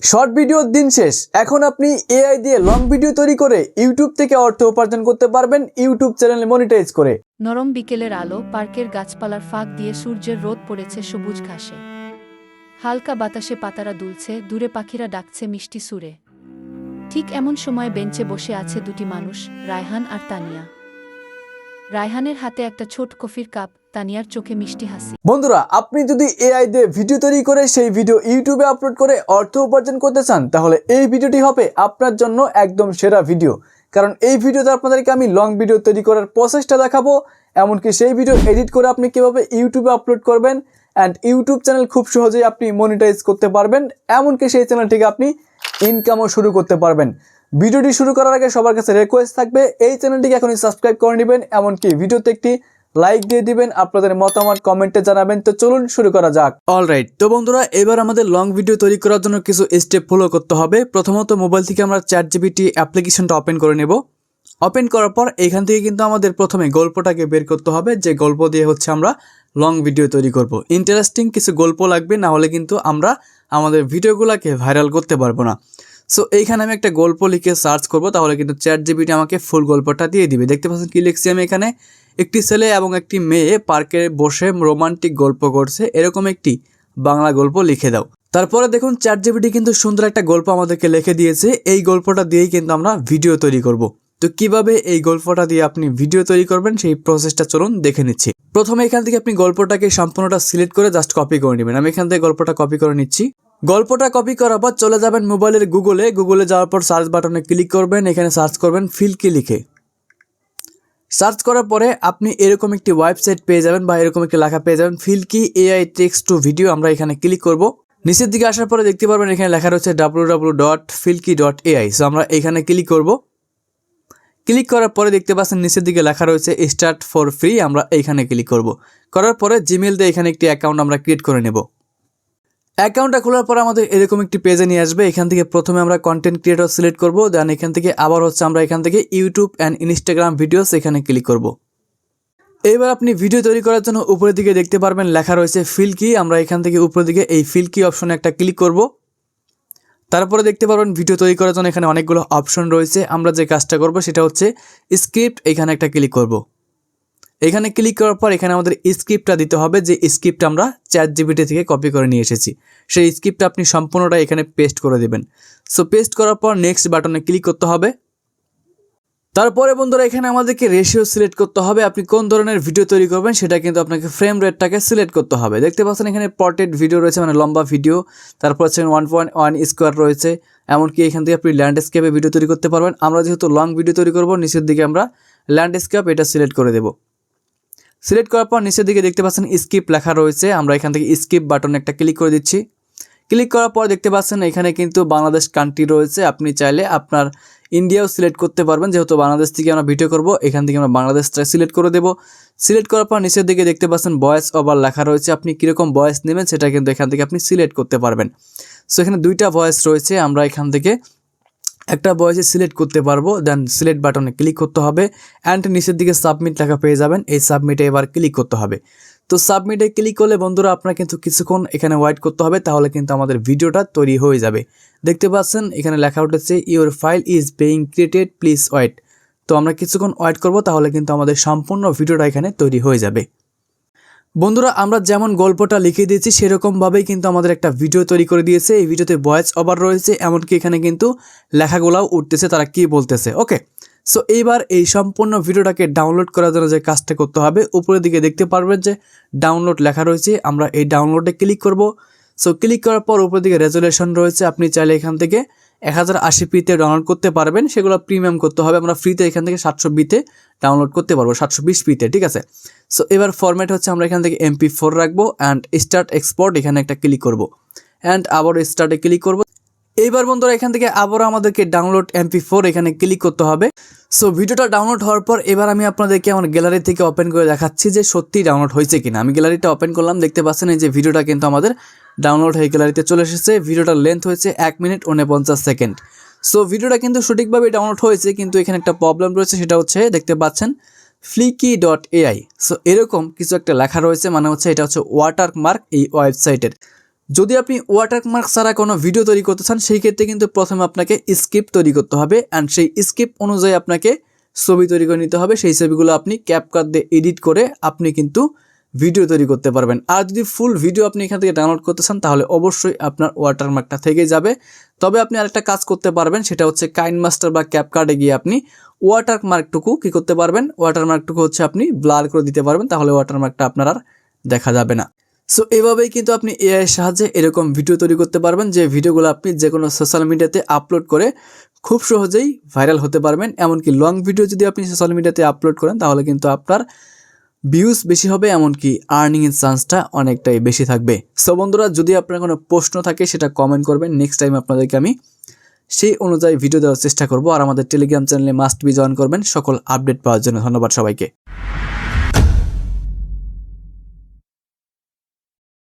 Short ভিডিওর দিন শেষ। এখন আপনি এআই দিয়ে লং ভিডিও তৈরি করে ইউটিউব থেকে অর্থ উপার্জন করতে পারবেন ইউটিউব চ্যানেল মনিটাইজ করে। নরম বিকেলের আলো, পার্কের গাছপালার ফাঁক দিয়ে সূর্যের রোদ পড়েছে সবুজ ঘাসে। হালকা বাতাসে পাতারা দুলছে, দূরে পাখিরা ডাকছে মিষ্টি সুরে। ঠিক এমন সময় বেঞ্চে বসে আছে দুটি মানুষ, রায়হান আর তানিয়া। রায়হানের হাতে একটা ছোট কফির কাপ তানিয়ার চোখে মিষ্টি হাসি। বন্ধুরা, আপনি যদি এআই দিয়ে ভিডিও তৈরি করে সেই ভিডিও ইউটিউবে আপলোড করে অর্থ উপার্জন করতে চান, তাহলে এই ভিডিওটি হবে আপনার জন্য একদম সেরা ভিডিও। কারণ এই ভিডিওতে আপনাদেরকে আমি লং ভিডিও তৈরি করার প্রসেসটা দেখাবো, এমনকি সেই ভিডিও এডিট করে আপনি কীভাবে ইউটিউবে আপলোড করবেন অ্যান্ড ইউটিউব চ্যানেল খুব সহজেই আপনি মনিটাইজ করতে পারবেন, এমনকি সেই চ্যানেল থেকে আপনি ইনকামও শুরু করতে পারবেন। ভিডিওটি শুরু করার আগে সবার কাছে রিকোয়েস্ট থাকবে, এই চ্যানেলটিকে এখনই সাবস্ক্রাইব করে নেবেন, এমনকি ভিডিওতে একটি লাইক দিয়ে দিবেন, আপনাদের মতামত কমেন্টে জানাবেন। তো চলুন শুরু করা যাক। অলরাইট তো বন্ধুরা, এবার আমাদের লং ভিডিও তৈরি করার জন্য কিছু স্টেপ ফলো করতে হবে। প্রথমত মোবাইল থেকে আমরা চ্যাট জিবিটি অ্যাপ্লিকেশনটা ওপেন করে নেব। ওপেন করার পর, এখান থেকে কিন্তু আমাদের প্রথমে গল্পটাকে বের করতে হবে। যে গল্প দিয়ে হচ্ছে আমরা লং ভিডিও তৈরি করব। ইন্টারেস্টিং কিছু গল্প লাগবে, না হলে কিন্তু আমরা আমাদের ভিডিওগুলোকে ভাইরাল করতে পারব না। সো এইখানে আমি একটা গল্প লিখে সার্চ করব, তাহলে কিন্তু চ্যাট জিবিটি আমাকে ফুল গল্পটা দিয়ে দিবে। দেখতে পাচ্ছেন কি লিখছি আমি এখানে? একটি ছেলে এবং একটি মেয়ে পার্কে বসে রোমান্টিক গল্প করছে। এরকম একটি বাংলা গল্প লিখে দাও। তারপরে দেখুন চ্যাট জিবিটি কিন্তু সুন্দর একটা গল্প আমাদেরকে লিখে দিয়েছে। এই গল্পটা দিয়েই কিন্তু আমরা ভিডিও তৈরি করব। তো কীভাবে এই গল্পটা দিয়ে আপনি ভিডিও তৈরি করবেন, সেই প্রসেসটা চলুন দেখে নিচ্ছি। প্রথমে এখান থেকে আপনি গল্পটাকে সম্পূর্ণটা সিলেক্ট করে জাস্ট কপি করে নেবেন। আমি এখান থেকে গল্পটা কপি করে নিচ্ছি। গল্পটা কপি করার পর চলে যাবেন মোবাইলের গুগলে গুগলে যাওয়ার পর সার্চ বাটনে ক্লিক করবেন। এখানে সার্চ করবেন ফিলকি লিখে। সার্চ করার পরে আপনি এরকম একটি ওয়েবসাইট পেয়ে যাবেন বা এরকম একটি লেখা পেয়ে যাবেন Fliki AI text to video আমরা এখানে ক্লিক করব। নিচের দিকে আসার পরে দেখতে পারবেন এখানে লেখা রয়েছে W W dot Fliki dot AI so আমরা এখানে ক্লিক করব। ক্লিক করার পরে দেখতে পাচ্ছেন নিচের দিকে লেখা রয়েছে স্টার্ট ফর ফ্রি আমরা এইখানে ক্লিক করব। করার পরে জিমেল দিয়ে এখানে একটি অ্যাকাউন্ট আমরা ক্রিয়েট করে নেব। অ্যাকাউন্টটা খোলার পর আমাদের এরকম একটি পেজে নিয়ে আসবে। এখান থেকে প্রথমে আমরা কন্টেন্ট ক্রিয়েটর সিলেক্ট করব দেন এখান থেকে আবার হচ্ছে আমরা এখান থেকে ইউটিউব অ্যান্ড ইনস্টাগ্রাম ভিডিওস এখানে ক্লিক করব। এবার আপনি ভিডিও তৈরি করার জন্য উপরের দিকে দেখতে পারবেন লেখা রয়েছে ফিল কি আমরা এখান থেকে উপরের দিকে এই ফিল কি অপশনে একটা ক্লিক করব। তারপরে দেখতে পারবেন ভিডিও তৈরি করার জন্য এখানে অনেকগুলো অপশন রয়েছে। আমরা যে কাজটা করব সেটা হচ্ছে স্ক্রিপ্ট এখানে একটা ক্লিক করব। এখানে ক্লিক করার পর এখানে আমাদের স্ক্রিপ্টটা দিতে হবে যে স্ক্রিপ্ট আমরা চ্যাট জিবিটি থেকে কপি করে নিয়ে এসেছি। সেই স্ক্রিপ্টটা আপনি সম্পূর্ণটা এখানে পেস্ট করে দেবেন। সো পেস্ট করার পর নেক্সট বাটনে ক্লিক করতে হবে। তারপরে বন্ধুরা, এখানে আমাদেরকে রেশিও সিলেক্ট করতে হবে। আপনি কোন ধরনের ভিডিও তৈরি করবেন সেটা কিন্তু আপনাকে ফ্রেম রেটটাকে সিলেক্ট করতে হবে। দেখতে পাচ্ছেন এখানে পর্টেড ভিডিও রয়েছে মানে লম্বা ভিডিও তারপর হচ্ছে ওয়ান পয়েন্ট ওয়ান স্কোয়ার রয়েছে। এমনকি এখান থেকে আপনি ল্যান্ডস্কেপে ভিডিও তৈরি করতে পারবেন। আমরা যেহেতু লং ভিডিও তৈরি করব, নিচের দিকে আমরা ল্যান্ডস্কেপ এটা সিলেক্ট করে দেবো। সিলেক্ট করার পর নিচের দিকে দেখতে পাচ্ছেন স্কিপ লেখা রয়েছে। আমরা এখান থেকে স্কিপ বাটনে একটা ক্লিক করে দিচ্ছি। ক্লিক করার পর দেখতে পাচ্ছেন এখানে কিন্তু বাংলাদেশ কান্ট্রি রয়েছে। আপনি চাইলে আপনার ইন্ডিয়াও সিলেক্ট করতে পারবেন। যেহেতু বাংলাদেশ থেকে আমরা ভিডিও করব, এখান থেকে আমরা বাংলাদেশটা সিলেক্ট করে দেবো। সিলেক্ট করার পর নিচের দিকে দেখতে পাচ্ছেন ভয়েস ওভার লেখা রয়েছে। আপনি কীরকম ভয়েস নেবেন, সেটা কিন্তু এখান থেকে আপনি সিলেক্ট করতে পারবেন। সো এখানে দুইটা ভয়েস রয়েছে। আমরা এখান থেকে একটা ভয়েসে সিলেক্ট করতে পারব দেন সিলেক্ট বাটনে ক্লিক করতে হবে অ্যান্ড নিচের দিকে সাবমিট লেখা পেয়ে যাবেন, এই সাবমিটে এবার ক্লিক করতে হবে। তো সাবমিটে ক্লিক করলে বন্ধুরা আপনার কিন্তু কিছুক্ষণ এখানে ওয়েট করতে হবে, তাহলে কিন্তু আমাদের ভিডিওটা তৈরি হয়ে যাবে। দেখতে পাচ্ছেন, এখানে লেখা উঠেছে your file is being created please wait তো আমরা কিছুক্ষণ ওয়েট করব, তাহলে কিন্তু আমাদের সম্পূর্ণ ভিডিওটা এখানে তৈরি হয়ে যাবে। বন্ধুরা, আমরা যেমন গল্পটা লিখে দিয়েছি, সেরকমভাবেই কিন্তু আমাদের একটা ভিডিও তৈরি করে দিয়েছে। এই ভিডিওতে ভয়েস ওভার রয়েছে, এমনকি এখানে কিন্তু লেখাগুলাও উঠতেছে, তারা কি বলতেছে। ওকে সো এইবার এই সম্পূর্ণ ভিডিওটাকে ডাউনলোড করার জন্য যে কাজটা করতে হবে, উপরের দিকে দেখতে পারবেন যে ডাউনলোড লেখা রয়েছে। আমরা এই ডাউনলোডে ক্লিক করব। সো ক্লিক করার পর উপরের দিকে রেজুলেশন রয়েছে, আপনি চাইলে এখান থেকে এক হাজার আশি পিতে ডাউনলোড করতে পারবেন। সেগুলো প্রিমিয়াম করতে হবে। আমরা ফ্রিতে এখান থেকে সাতশো বিতে ডাউনলোড করতে পারব, সাতশো বিশ পিতে ঠিক আছে? সো এবার ফরম্যাট হচ্ছে আমরা এখান থেকে এমপি ফোর রাখব অ্যান্ড স্টার্ট এক্সপোর্ট এখানে একটা ক্লিক করব। অ্যান্ড আবার স্টার্টে ক্লিক করব। এইবার বন্ধুরা এখান থেকে আবারও আমাদেরকে ডাউনলোড এমপি ফোর এখানে ক্লিক করতে হবে। সো ভিডিওটা ডাউনলোড হওয়ার পর এবার আমি আপনাদেরকে আমার গ্যালারি থেকে ওপেন করে দেখাচ্ছি যে সত্যি ডাউনলোড হয়েছে কিনা। আমি গ্যালারিটা ওপেন করলাম, দেখতে পাচ্ছেন এই যে ভিডিওটা কিন্তু আমাদের ডাউনলোড হয়ে গ্যালারিতে চলে এসেছে। ভিডিওটার লেন্থ হয়েছে এক মিনিট উনপঞ্চাশ সেকেন্ড সো ভিডিওটা কিন্তু সঠিকভাবে ডাউনলোড হয়েছে, কিন্তু এখানে একটা প্রবলেম রয়েছে, সেটা হচ্ছে দেখতে পাচ্ছেন ফ্লিকি ডট এআই সো এরকম কিছু একটা লেখা রয়েছে মানে হচ্ছে এটা হচ্ছে ওয়াটার মার্ক এই ওয়েবসাইটের যদি আপনি ওয়াটারমার্ক ছাড়া কোনো ভিডিও তৈরি করতে চান, সেই ক্ষেত্রে কিন্তু প্রথমে আপনাকে স্ক্রিপ্ট তৈরি করতে হবে অ্যান্ড সেই স্ক্রিপ্ট অনুযায়ী আপনাকে ছবি তৈরি করে নিতে হবে। সেই ছবিগুলো আপনি ক্যাপকাট দিয়ে এডিট করে আপনি কিন্তু ভিডিও তৈরি করতে পারবেন। আর যদি ফুল ভিডিও আপনি এখান থেকে ডাউনলোড করতে চান, তাহলে অবশ্যই আপনার ওয়াটারমার্কটা থেকে যাবে। তবে আপনি আরেকটা কাজ করতে পারবেন, সেটা হচ্ছে কাইন মাস্টার বা ক্যাপকার্ডে গিয়ে আপনি ওয়াটারমার্কটুকু কী করতে পারবেন? ওয়াটারমার্কটুকু হচ্ছে আপনি ব্লার করে দিতে পারবেন, তাহলে ওয়াটারমার্কটা আপনার আর দেখা যাবে না। সো এভাবেই কিন্তু আপনি এআই এর সাহায্যে এরকম ভিডিও তৈরি করতে পারবেন, যে ভিডিওগুলো আপনি যে কোনো সোশ্যাল মিডিয়াতে আপলোড করে খুব সহজেই ভাইরাল হতে পারবেন। এমনকি লং ভিডিও যদি আপনি সোশ্যাল মিডিয়াতে আপলোড করেন, তাহলে কিন্তু আপনার ভিউজ বেশি হবে, এমনকি আর্নিংয়ের চান্সটা অনেকটাই বেশি থাকবে। সো বন্ধুরা, যদি আপনার কোনো প্রশ্ন থাকে, সেটা কমেন্ট করবেন। নেক্সট টাইম আপনাদেরকে আমি সেই অনুযায়ী ভিডিও দেওয়ার চেষ্টা করব। আর আমাদের টেলিগ্রাম চ্যানেলে মাস্ট বি জয়েন করবেন। সকল আপডেট পাওয়ার জন্য ধন্যবাদ সবাইকে।